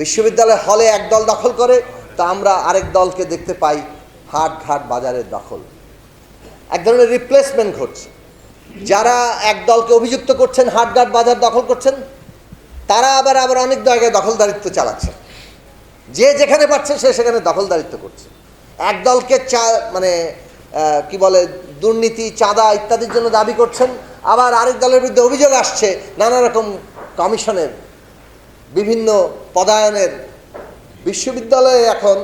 বিশ্ববিদ্যালয় হলে এক দল দখল করে, তা আমরা আরেক দলকে দেখতে পাই হাট ঘাট বাজারের দখল। এক ধরনের রিপ্লেসমেন্ট ঘটছে। যারা এক দলকে অভিযুক্ত করছেন হাটঘাট বাজার দখল করছেন, তারা আবার আবার অনেক জায়গায় দখলদারিত্ব চালাচ্ছেন যে যেখানে পাচ্ছে, সে সেখানে দখলদারিত্ব করছে। এক দলকে চা মানে কি বলে, দুর্নীতি, চাঁদা ইত্যাদির জন্য দাবি করছেন, আবার আরেক দলের বিরুদ্ধে অভিযোগ আসছে, নানা রকম কমিশনের বিভিন্ন পদায়নের বিশ্ববিদ্যালয়ে এখন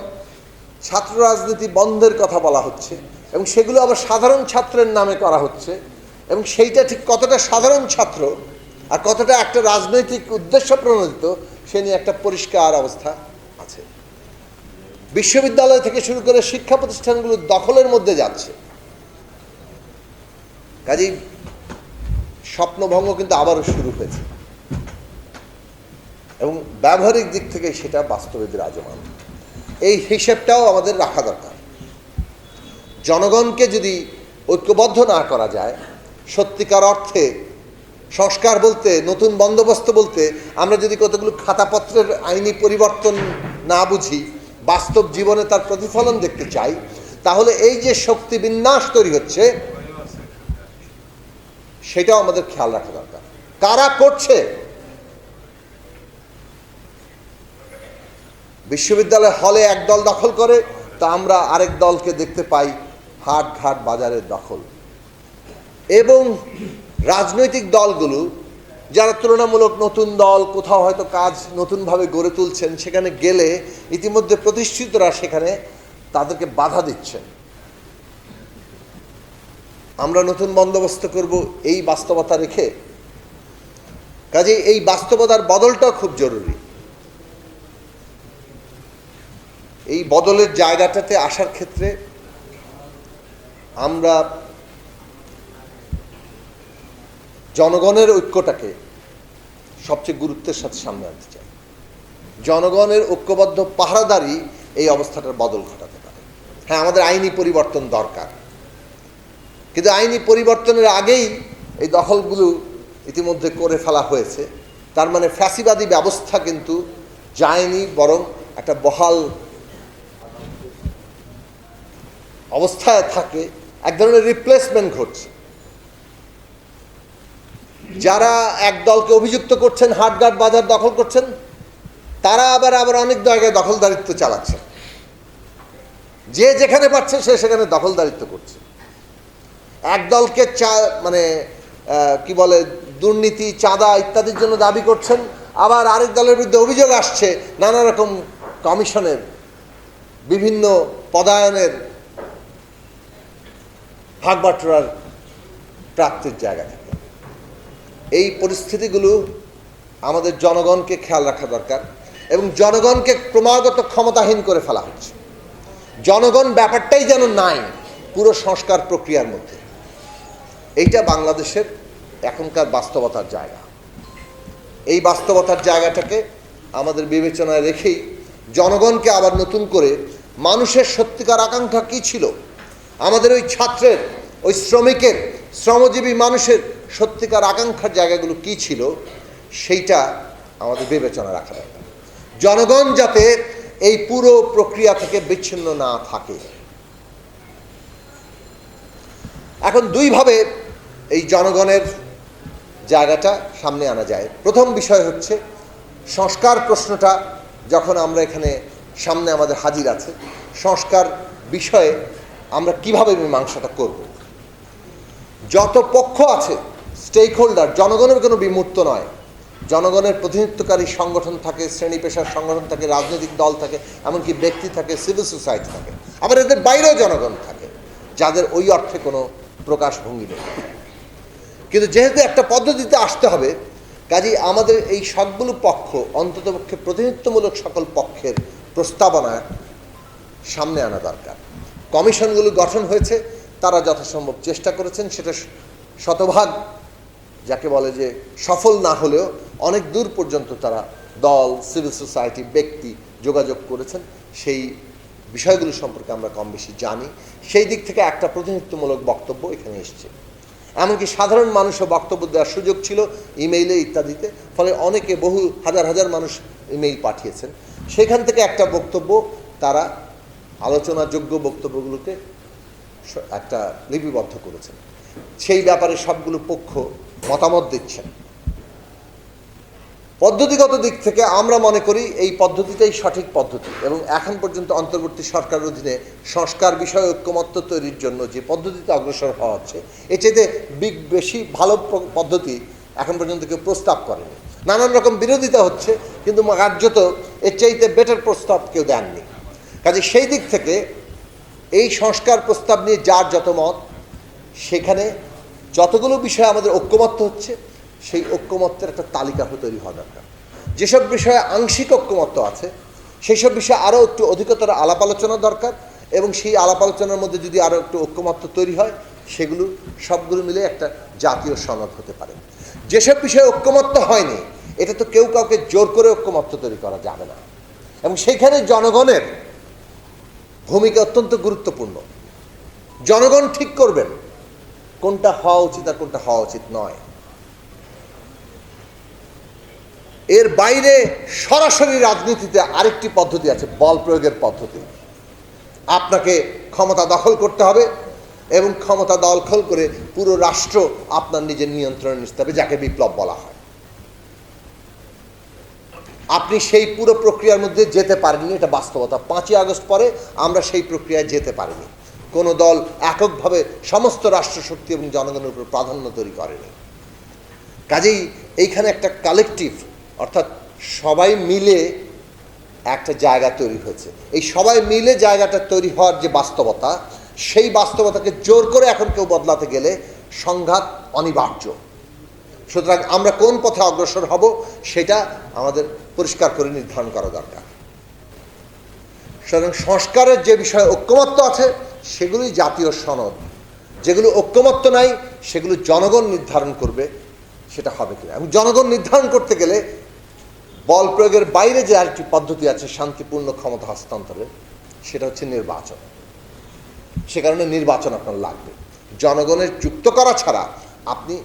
ছাত্র রাজনীতি বন্ধের কথা বলা হচ্ছে এবং সেগুলো আবার সাধারণ ছাত্রের নামে করা হচ্ছে এবং সেইটা ঠিক কতটা সাধারণ ছাত্র আর কতটা একটা রাজনৈতিক উদ্দেশ্য প্রণোদিত, সে নিয়ে একটা পরিষ্কার অবস্থা আছে। বিশ্ববিদ্যালয় থেকে শুরু করে শিক্ষা প্রতিষ্ঠানগুলো দখলের মধ্যে যাচ্ছে। কাজেই স্বপ্নভঙ্গ কিন্তু আবারও শুরু হয়েছে। এবং ব্যবহারিক দিক থেকে সেটা বাস্তবে বিরাজমান। এই হিসেবটাও আমাদের রাখা দরকার। জনগণকে যদি ঐক্যবদ্ধ না করা যায়, সত্যিকার অর্থে, সংস্কার বলতে, নতুন বন্দোবস্ত বলতে, আমরা যদি কতগুলো খাতাপত্রের আইনি পরিবর্তন না বুঝি, বাস্তব জীবনে তার প্রতিফলন দেখতে চাই, তাহলে এই যে শক্তি বিন্যাস তৈরি হচ্ছে, সেটাও আমাদের খেয়াল রাখা দরকার। কারা করছে? বিশ্ববিদ্যালয় হলে এক দল দখল করে, তা আমরা আরেক দলকে দেখতে পাই হাট ঘাট বাজারের দখল। এবং রাজনৈতিক দলগুলো যারা তুলনামূলক নতুন দল, কোথাও হয়তো কাজ নতুনভাবে গড়ে তুলছেন, সেখানে গেলে ইতিমধ্যে প্রতিষ্ঠিতরা সেখানে তাদেরকে বাধা দিচ্ছেন। আমরা নতুন বন্দোবস্ত করব এই বাস্তবতা রেখে। কাজে এই বাস্তবতার বদলটা খুব জরুরি। এই বদলের জায়গাটাতে আসার ক্ষেত্রে আমরা জনগণের ঐক্যটাকে সবচেয়ে গুরুত্বের সাথে সামনে আনতে চাই। জনগণের ঐক্যবদ্ধ পাহারাদারি এই অবস্থাটার বদল ঘটাতে পারে। হ্যাঁ আমাদের আইনি পরিবর্তন দরকার। কিন্তু আইনি পরিবর্তনের আগেই এই দখলগুলো ইতিমধ্যে করে ফেলা হয়েছে। তার মানে ফ্যাসিবাদী ব্যবস্থা কিন্তু যায়নি, বরং একটা বহাল অবস্থায় থাকে, এক ধরনের রিপ্লেসমেন্ট ঘটছে। যারা এক দলকে অভিযুক্ত করছেন, হাটঘাট বাজার দখল করছেন, তারা আবার আবার অনেক জায়গায় দখলদারিত্ব চালাচ্ছেন যে যেখানে পাচ্ছে সে সেখানে দখলদারিত্ব করছে। এক দলকে চা মানে কি বলে, দুর্নীতি, চাঁদা ইত্যাদির জন্য দাবি করছেন, আবার আরেক দলের বিরুদ্ধে অভিযোগ আসছে, নানা রকম কমিশনের, বিভিন্ন পদায়নের ভাগবাটোয়ার প্রাপ্তির জায়গা থেকে। এই পরিস্থিতিগুলো আমাদের জনগণকে খেয়াল রাখা দরকার এবং জনগণকে ক্রমাগত ক্ষমতাহীন করে ফেলা হচ্ছে। জনগণ ব্যাপারটাই যেন নাই পুরো সংস্কার প্রক্রিয়ার মধ্যে। এইটা বাংলাদেশের এখনকার বাস্তবতার জায়গা। এই বাস্তবতার জায়গাটাকে আমাদের বিবেচনায় রেখেই জনগণকে আবার নতুন করে মানুষের সত্যিকার আকাঙ্ক্ষা কী ছিল আমাদের ওই ছাত্রের, ওই শ্রমিকের, শ্রমজীবী মানুষের সত্যিকার আকাঙ্ক্ষার জায়গাগুলো কী ছিল, সেইটা আমাদের বিবেচনা রাখা দরকার। জনগণ যাতে এই পুরো প্রক্রিয়া থেকে বিচ্ছিন্ন না থাকে। এখন দুইভাবে এই জনগণের জায়গাটা সামনে আনা যায়। প্রথম বিষয় হচ্ছে, সংস্কার প্রশ্নটা যখন আমরা এখানে সামনে আমাদের হাজির আছে, সংস্কার বিষয়ে আমরা কীভাবে মীমাংসাটা করব? যত পক্ষ আছে স্টেক হোল্ডার জনগণের কোনো বিমূর্ত নয়। জনগণের প্রতিনিধিত্বকারী সংগঠন থাকে, শ্রেণি পেশার সংগঠন থাকে, রাজনৈতিক দল থাকে, এমনকি ব্যক্তি থাকে সিভিল সোসাইটি থাকে। আবার এদের বাইরেও জনগণ থাকে, যাদের ওই অর্থে কোনো প্রকাশভঙ্গি নেই। কিন্তু যেহেতু একটা পদ্ধতিতে আসতে হবে, কাজেই আমাদের এই সবগুলো পক্ষ অন্ততপক্ষে প্রতিনিধিত্বমূলক সকল পক্ষের প্রস্তাবনা সামনে আনা দরকার। কমিশনগুলো গঠন হয়েছে, তারা যথাসম্ভব চেষ্টা করেছেন, সেটা শতভাগ যাকে বলে যে সফল না হলেও অনেক দূর পর্যন্ত তারা দল, সিভিল সোসাইটি, ব্যক্তি যোগাযোগ করেছেন। সেই বিষয়গুলো সম্পর্কে আমরা কম বেশি জানি। সেই দিক থেকে একটা প্রতিনিধিত্বমূলক বক্তব্য এখানে এসছে। এমনকি সাধারণ মানুষও বক্তব্য দেওয়ার সুযোগ ছিল ইমেইলে ইত্যাদিতে, ফলে অনেকে বহু হাজার হাজার মানুষ ইমেইল পাঠিয়েছেন। সেখান থেকে একটা বক্তব্য তারা আলোচনাযোগ্য বক্তব্যগুলোকে একটা লিপিবদ্ধ করেছেন। সেই ব্যাপারে সবগুলো পক্ষ মতামত দিচ্ছেন। পদ্ধতিগত দিক থেকে আমরা মনে করি এই পদ্ধতিটাই সঠিক পদ্ধতি এবং এখন পর্যন্ত অন্তর্বর্তী সরকার অধীনে সংস্কার বিষয়ে ঐক্যমত্য তৈরির জন্য যে পদ্ধতিতে অগ্রসর হওয়া হচ্ছে, এর বিগ বেশি ভালো পদ্ধতি এখন পর্যন্ত কেউ প্রস্তাব করেনি। নানান রকম বিরোধিতা হচ্ছে, কিন্তু কার্যত এর চাইতে বেটার প্রস্তাব কেউ দেননি। কাজে সেই দিক থেকে এই সংস্কার প্রস্তাব নিয়ে যার যত মত, সেখানে যতগুলো বিষয়ে আমাদের ঐক্যমত্য হচ্ছে, সেই ঐক্যমত্যের একটা তালিকা তৈরি হওয়া দরকার। যেসব বিষয়ে আংশিক ঐক্যমত্য আছে সেই সব বিষয়ে আরও একটু অধিকতর আলাপ আলোচনা দরকার এবং সেই আলাপ আলোচনার মধ্যে যদি আরও একটু ঐক্যমত্য তৈরি হয়, সেগুলো সবগুলো মিলে একটা জাতীয় সনদ হতে পারে। যেসব বিষয়ে ঐক্যমত্য হয়নি, এটা তো কেউ কাউকে জোর করে ঐক্যমত্য তৈরি করা যাবে না। এবং সেইখানে জনগণের ভূমিকা অত্যন্ত গুরুত্বপূর্ণ। জনগণ ঠিক করবেন, কোনটা হওয়া উচিত আর কোনটা হওয়া উচিত নয়। এর বাইরে সরাসরি রাজনীতিতে আরেকটি পদ্ধতি আছে, বল প্রয়োগের পদ্ধতি। আপনাকে ক্ষমতা দখল করতে হবে এবং ক্ষমতা দখল করে পুরো রাষ্ট্র আপনার নিজের নিয়ন্ত্রণে নিতে হবে যাকে বিপ্লব বলা হয়। আপনি সেই পুরো প্রক্রিয়ার মধ্যে যেতে পারেননি, এটা বাস্তবতা। পাঁচই আগস্ট পরে আমরা সেই প্রক্রিয়ায় যেতে পারিনি। কোনো দল এককভাবে সমস্ত রাষ্ট্রশক্তি এবং জনগণের উপর প্রাধান্য তৈরি করেনি। কাজেই এইখানে একটা কালেকটিভ অর্থাৎ সবাই মিলে একটা জায়গা তৈরি হয়েছে। এই সবাই মিলে জায়গাটা তৈরি হওয়ার যে বাস্তবতা, সেই বাস্তবতাকে জোর করে এখন কেউ বদলাতে গেলে সংঘাত অনিবার্য। সুতরাং আমরা কোন পথে অগ্রসর হব সেটা আমাদের পরিষ্কার করে নির্ধারণ করা দরকার। সুতরাং সংস্কারের যে বিষয়ে ঐক্যমত্য আছে, সেগুলি জাতীয় সনদ। যেগুলো ঐক্যমত্য নাই, সেগুলো জনগণ নির্ধারণ করবে, সেটা হবে কিনা। এবং জনগণ নির্ধারণ করতে গেলে বল প্রয়োগের বাইরে যে আরেকটি পদ্ধতি আছে, শান্তিপূর্ণ ক্ষমতা হস্তান্তরের সেটা হচ্ছে নির্বাচন। সে কারণে নির্বাচন আপনার লাগবে। জনগণের যুক্ত করা ছাড়া আপনি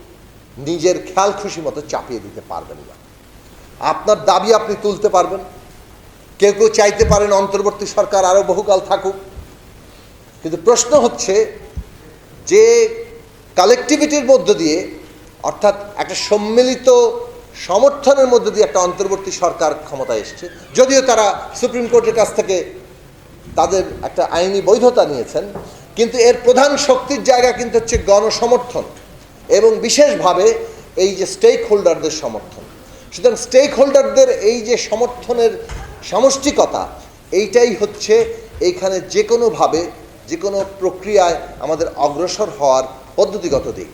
নিজের খেয়াল খুশি মতো চাপিয়ে দিতে পারবেন না। আপনার দাবি আপনি তুলতে পারবেন। কেউ কেউ চাইতে পারেন অন্তর্বর্তী সরকার আরও বহুকাল থাকুক। কিন্তু প্রশ্ন হচ্ছে যে কালেকটিভিটির মধ্য দিয়ে, অর্থাৎ একটা সম্মিলিত সমর্থনের মধ্য দিয়ে একটা অন্তর্বর্তী সরকার ক্ষমতায় এসছে। যদিও তারা সুপ্রিম কোর্টের কাছ থেকে তাদের একটা আইনি বৈধতা নিয়েছেন, কিন্তু এর প্রধান শক্তির জায়গা কিন্তু হচ্ছে গণসমর্থন। এবং বিশেষভাবে এই যে স্টেক হোল্ডারদের সমর্থন। সুতরাং স্টেক হোল্ডারদের এই যে সমর্থনের সমষ্টিকতা, এইটাই হচ্ছে এইখানে যে কোনোভাবে যে কোনো প্রক্রিয়ায় আমাদের অগ্রসর হওয়ার পদ্ধতিগত দিক।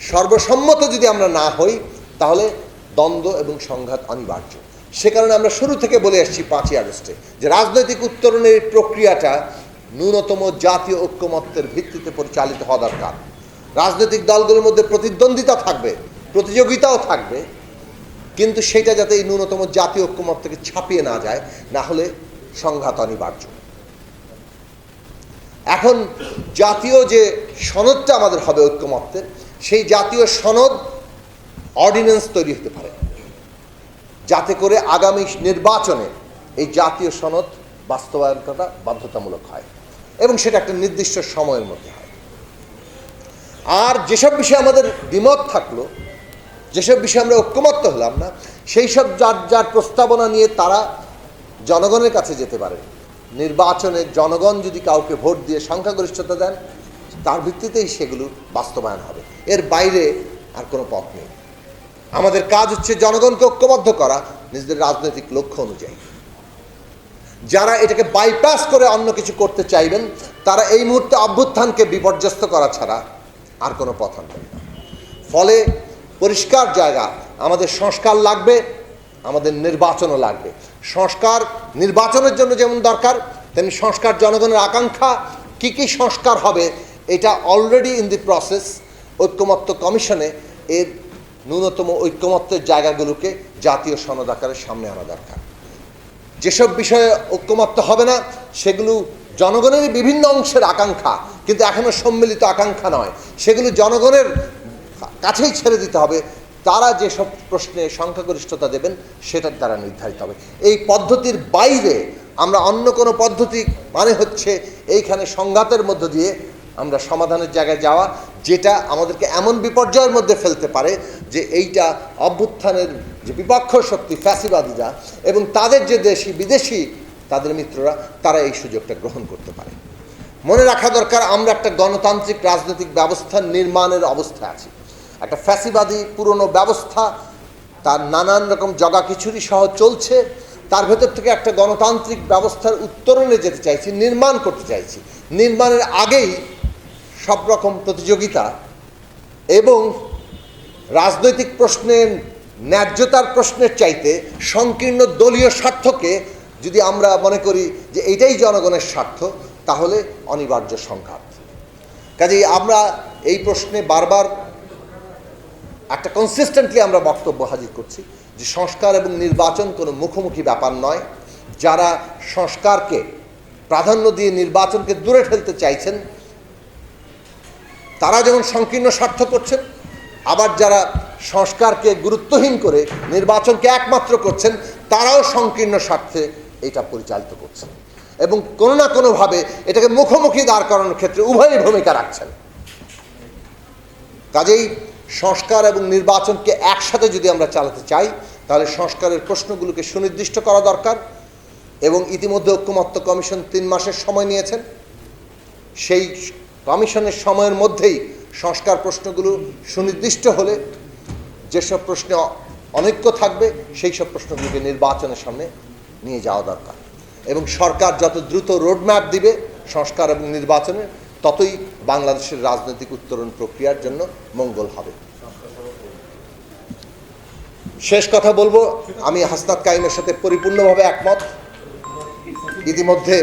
সর্বসম্মত যদি আমরা না হই, তাহলে দ্বন্দ্ব এবং সংঘাত অনিবার্য। সে কারণে আমরা শুরু থেকে বলে আসছি পাঁচই আগস্টে যে রাজনৈতিক উত্তরণের প্রক্রিয়াটা ন্যূনতম জাতীয় ঐক্যমত্যের ভিত্তিতে পরিচালিত হওয়া দরকার। রাজনৈতিক দলগুলোর মধ্যে প্রতিদ্বন্দ্বিতা থাকবে, প্রতিযোগিতাও থাকবে, কিন্তু সেটা যাতে এই ন্যূনতম জাতীয় ঐক্যমত্যকে ছাপিয়ে না যায়, না হলে সংঘাত অনিবার্য। এখন জাতীয় যে সনদটা আমাদের হবে ঐক্যমত্যের, সেই জাতীয় সনদ অর্ডিন্যান্স তৈরি হতে পারে। যাতে করে আগামী নির্বাচনে এই জাতীয় সনদ বাস্তবায়ন করা বাধ্যতামূলক হয়। এবং সেটা একটা নির্দিষ্ট সময়ের মধ্যে হয়। আর যেসব বিষয়ে আমাদের দ্বিমত থাকল, যেসব বিষয়ে আমরা ঐক্যমত্য হলাম না, সেই সব যার যার প্রস্তাবনা নিয়ে তারা জনগণের কাছে যেতে পারে। নির্বাচনে জনগণ যদি কাউকে ভোট দিয়ে সংখ্যাগরিষ্ঠতা দেন, তার ভিত্তিতেই সেগুলো বাস্তবায়ন হবে। এর বাইরে আর কোনো পথ নেই। আমাদের কাজ হচ্ছে জনগণকে ঐক্যবদ্ধ করা, নিজেদের রাজনৈতিক লক্ষ্য অনুযায়ী। যারা এটাকে বাইপাস করে অন্য কিছু করতে চাইবেন, তারা এই মুহূর্তে অভ্যুত্থানকে বিপর্যস্ত করা ছাড়া আর কোনো পথ আনবেন না। ফলে পরিষ্কার জায়গা, আমাদের সংস্কার লাগবে, আমাদের নির্বাচনও লাগবে। সংস্কার নির্বাচনের জন্য যেমন দরকার, তেমনি সংস্কার জনগণের আকাঙ্ক্ষা, কি কি সংস্কার হবে, এটা অলরেডি ইন দি প্রসেস ঐক্যমত্য কমিশনে এর ন্যূনতম ঐক্যমত্যের জায়গাগুলোকে জাতীয় সনদ আকারের সামনে আনা দরকার। যেসব বিষয়ে ঐক্যমত্য হবে না, সেগুলো জনগণের বিভিন্ন অংশের আকাঙ্ক্ষা, কিন্তু এখনও সম্মিলিত আকাঙ্ক্ষা নয়। সেগুলো জনগণের কাছেই ছেড়ে দিতে হবে। তারা যেসব প্রশ্নে সংখ্যাগরিষ্ঠতা দেবেন, সেটার দ্বারা নির্ধারিত হবে। এই পদ্ধতির বাইরে আমরা অন্য কোনো পদ্ধতি মানে হচ্ছে এইখানে সংঘাতের মধ্য দিয়ে আমরা সমাধানের জায়গায় যাওয়া, যেটা আমাদেরকে এমন বিপর্যয়ের মধ্যে ফেলতে পারে যে এইটা অভ্যুত্থানের যে বিপক্ষ শক্তি, ফ্যাসিবাদীরা এবং তাদের যে দেশি বিদেশি তাদের মিত্ররা, তারা এই সুযোগটা গ্রহণ করতে পারে। মনে রাখা দরকার, আমরা একটা গণতান্ত্রিক রাজনৈতিক ব্যবস্থা নির্মাণের অবস্থায় আছি। একটা ফ্যাসিবাদী পুরনো ব্যবস্থা, তার নানান রকম জগা খিচুড়ি সহ চলছে। তার ভেতর থেকে একটা গণতান্ত্রিক ব্যবস্থার উত্তরণে যেতে চাইছি, নির্মাণ করতে চাইছি। নির্মাণের আগেই সব রকম প্রতিযোগিতা এবং রাজনৈতিক প্রশ্নের, ন্যায্যতার প্রশ্নের চাইতে সংকীর্ণ দলীয় স্বার্থকে যদি আমরা মনে করি যে এটাই জনগণের স্বার্থ, তাহলে অনিবার্য সংঘাত। কাজেই আমরা এই প্রশ্নে বারবার একটা কনসিস্টেন্টলি আমরা বক্তব্য হাজির করছি যে সংস্কার এবং নির্বাচন কোনো মুখোমুখি ব্যাপার নয়। যারা সংস্কারকে প্রাধান্য দিয়ে নির্বাচনকে দূরে ঠেলতে চাইছেন, তারা যেমন সংকীর্ণ স্বার্থ করছেন, আবার যারা সংস্কারকে গুরুত্বহীন করে নির্বাচনকে একমাত্র করছেন, তারাও সংকীর্ণ স্বার্থে এটা পরিচালিত করছেন এবং কোনো না কোনোভাবে এটাকে মুখোমুখি দাঁড় করানোর ক্ষেত্রে উভয়ই ভূমিকা রাখছেন। কাজেই সংস্কার এবং নির্বাচনকে একসাথে যদি আমরা চালাতে চাই, তাহলে সংস্কারের প্রশ্নগুলোকে সুনির্দিষ্ট করা দরকার এবং ইতিমধ্যে ঐক্যমত্য কমিশন তিন মাসের সময় নিয়েছেন। সেই কমিশনের সময়ের মধ্যেই সংস্কার প্রশ্নগুলো সুনির্দিষ্ট হলে যেসব প্রশ্নে অনৈক্য থাকবে, সেই সব প্রশ্নগুলোকে নির্বাচনের সামনে নিয়ে যাওয়া দরকার। এবং সরকার যত দ্রুত রোডম্যাপ দিবে সংস্কার এবং নির্বাচনে, ততই বাংলাদেশের রাজনৈতিক উত্তরণ প্রক্রিয়ার জন্য মঙ্গল হবে। শেষ কথা বলব, আমি হাসনাত কাইমের সাথে পরিপূর্ণভাবে একমত। ইতিমধ্যে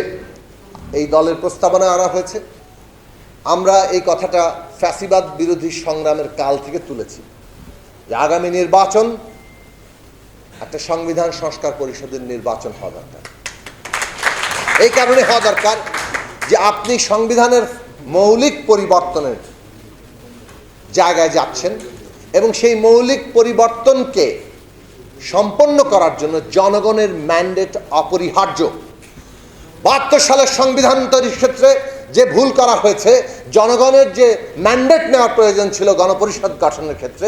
এই দলের প্রস্তাবনা আনা হয়েছে। আমরা এই কথাটা ফ্যাসিবাদ বিরোধী সংগ্রামের কাল থেকে তুলেছি যে আগামী নির্বাচন একটা সংবিধান সংস্কার পরিষদের নির্বাচন হওয়া দরকার। এই কারণে হওয়া দরকার যে আপনি সংবিধানের মৌলিক পরিবর্তনের জায়গায় যাচ্ছেন এবং সেই মৌলিক পরিবর্তনকে সম্পন্ন করার জন্য জনগণের ম্যান্ডেট অপরিহার্য। বাহাত্তর সালের সংবিধান তৈরির ক্ষেত্রে যে ভুল করা হয়েছে, জনগণের যে ম্যান্ডেট নেওয়ার প্রয়োজন ছিল গণপরিষদ গঠনের ক্ষেত্রে,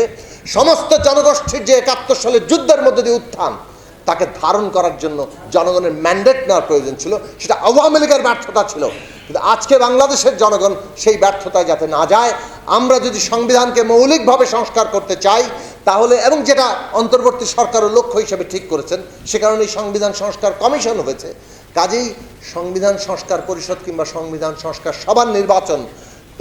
সমস্ত জনগোষ্ঠীর যে একাত্তর সালে যুদ্ধের মধ্যে দিয়ে উত্থান, তাকে ধারণ করার জন্য জনগণের ম্যান্ডেট নেওয়ার প্রয়োজন ছিল, সেটা আওয়ামী লীগের ব্যর্থতা ছিল। কিন্তু আজকে বাংলাদেশের জনগণ সেই ব্যর্থতায় যাতে না যায়, আমরা যদি সংবিধানকে মৌলিকভাবে সংস্কার করতে চাই, তাহলে এবং যেটা অন্তর্বর্তী সরকারের লক্ষ্য হিসেবে ঠিক করেছেন, সে কারণে সংবিধান সংস্কার কমিশন হয়েছে কাজেই সংবিধান সংস্কার পরিষদ কিংবা সংবিধান সংস্কার সবার নির্বাচন